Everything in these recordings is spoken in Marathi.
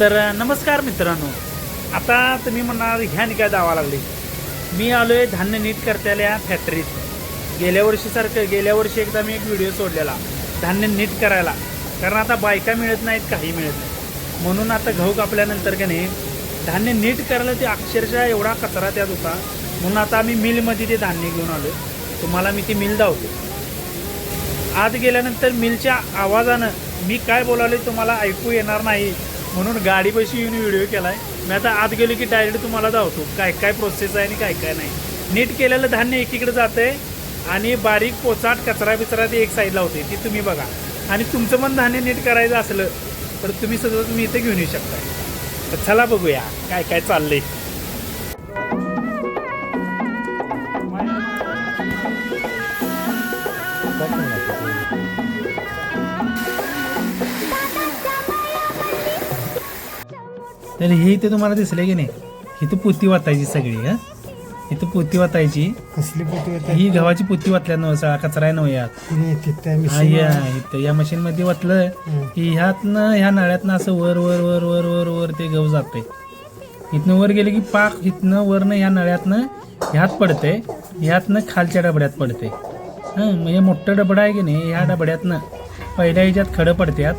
तर नमस्कार मित्रांनो. आता तुम्ही म्हणाल ह्या काय दावा लागले. मी आलो आहे धान्य नीट करताल्या फॅक्टरीत गेल्या वर्षीसारखं गेल्या वर्षी एकदा मी एक व्हिडिओ सोडलेला धान्य नीट करायला. कारण आता बायका मिळत नाहीत काही मिळत नाही म्हणून आता घाऊ कापल्यानंतर का नाही धान्य नीट करायला ते अक्षरशः एवढा कचरा त्यात होता. म्हणून आता आम्ही मिलमध्ये ते धान्य घेऊन आलो तुम्हाला मी ती मिल दावतो आत गेल्यानंतर मिलच्या आवाजानं मी काय बोलावले तुम्हाला ऐकू येणार नाही. म्हणून गाडीपाशी येऊन व्हिडिओ केलाय. मी आता आत गेलो की डायरेक्ट तुम्हाला धावतो. काय काय प्रोसेस आहे आणि काय काय नाही. नीट केलेलं धान्य एकीकडे आहे आणि बारीक पोचाट कचरा बिचरा ते एक साईडला होते ती तुम्ही बघा. आणि तुमचं पण धान्य नीट करायचं असलं तर तुम्ही सुद्धा तुम्ही इथे घेऊन येऊ शकता. तर चला बघूया काय काय चाललंय. तर हे इथे तुम्हाला दिसले की नाही? इथं पोती वाटायची सगळी हा? इथं पोती वाटायची कसली पोती होता ही गव्हाची पोती वाटल्यानं सगळा कचरा नव्हे यात. हा, मिशन या इथं. या मशीन मध्ये वाटलं हं. की ह्यातनं ह्या नळ्यातनं असं वर वर वर वर वर वर ते गहू जाते इथनं वर गेले की पाक इथनं वरनं ह्या नळ्यातनं ह्यात पडते ह्यातनं खालच्या डबड्यात पडते हां म्हणजे मोठं डबडं आहे की नाही? ह्या डबड्यातनं पहिल्या ह्याच्यात खडं पडत्यात.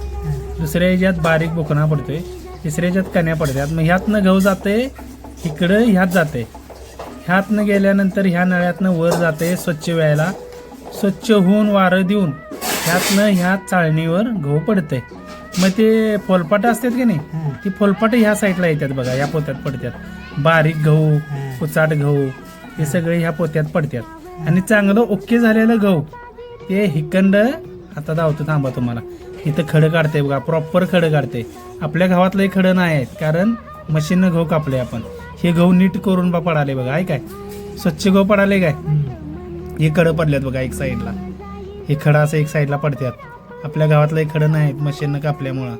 दुसऱ्या ह्याच्यात बारीक बोकणा पडतोय. तिसऱ्या ह्याच्यात कण्या पडत्यात मग ह्यातनं गहू जाते इकडं ह्यात जाते ह्यातनं गेल्यानंतर ह्या नळ्यातनं वर जाते स्वच्छ व्हायला. स्वच्छ होऊन वारं देऊन ह्यातनं ह्या चाळणीवर गहू पडते मग ते फोलपाट असतात की नाही. ती फोलपाट ह्या साईडला येतात बघा या पोत्यात पडतात. बारीक गहू. कुचाट गहू हे सगळे ह्या पोत्यात पडतात. आणि चांगलं ओके झालेलं गहू ते हिकंड आता धावतो थांबा तुम्हाला. इथं खडं काढते बघा प्रॉपर खडं काढते आपल्या गावातलंही खडं नाही आहेत कारण मशीननं गहू कापले आपण. हे गहू नीट करून बा पडाले बघा आहे काय? स्वच्छ गहू पडाले काय? हे खडं पडल्यात बघा एक साईडला. हे खडं असं एक साईडला पडतात आपल्या गावातलं खडं नाही मशीननं कापल्यामुळं.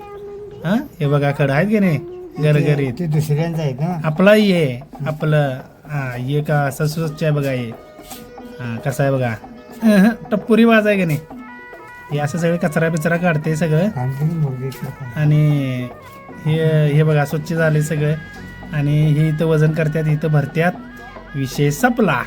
हा? हे बघा खडं आहेत की नाही? गरगरीत ते दुसऱ्यांचं आहे ना? आपला ये आपलं हा ये का असं स्वच्छ आहे बघा हे. हा कसं आहे बघा? टप्पुरी वाज आहे की नाही? हे असं सगळं कचरा बिचरा काढते सगळं. आणि हे हे बघा स्वच्छ झाले सगळं. आणि हे इथं वजन करतात इथं भरत्यात विषय संपला.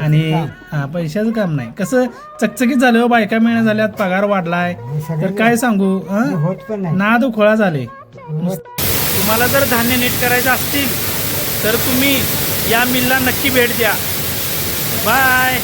आणि. हा पैशाचं काम नाही. कसं चकचकीत झालं हो, बायका मिळण्या झाल्यात पगार वाढलाय. तर काय सांगू हे? हं? होत पण नाही. नाद खोळा झाले. तुम्हाला जर धान्य नीट करायचं असतील तर तुम्ही या मिलला नक्की भेट द्या. बाय.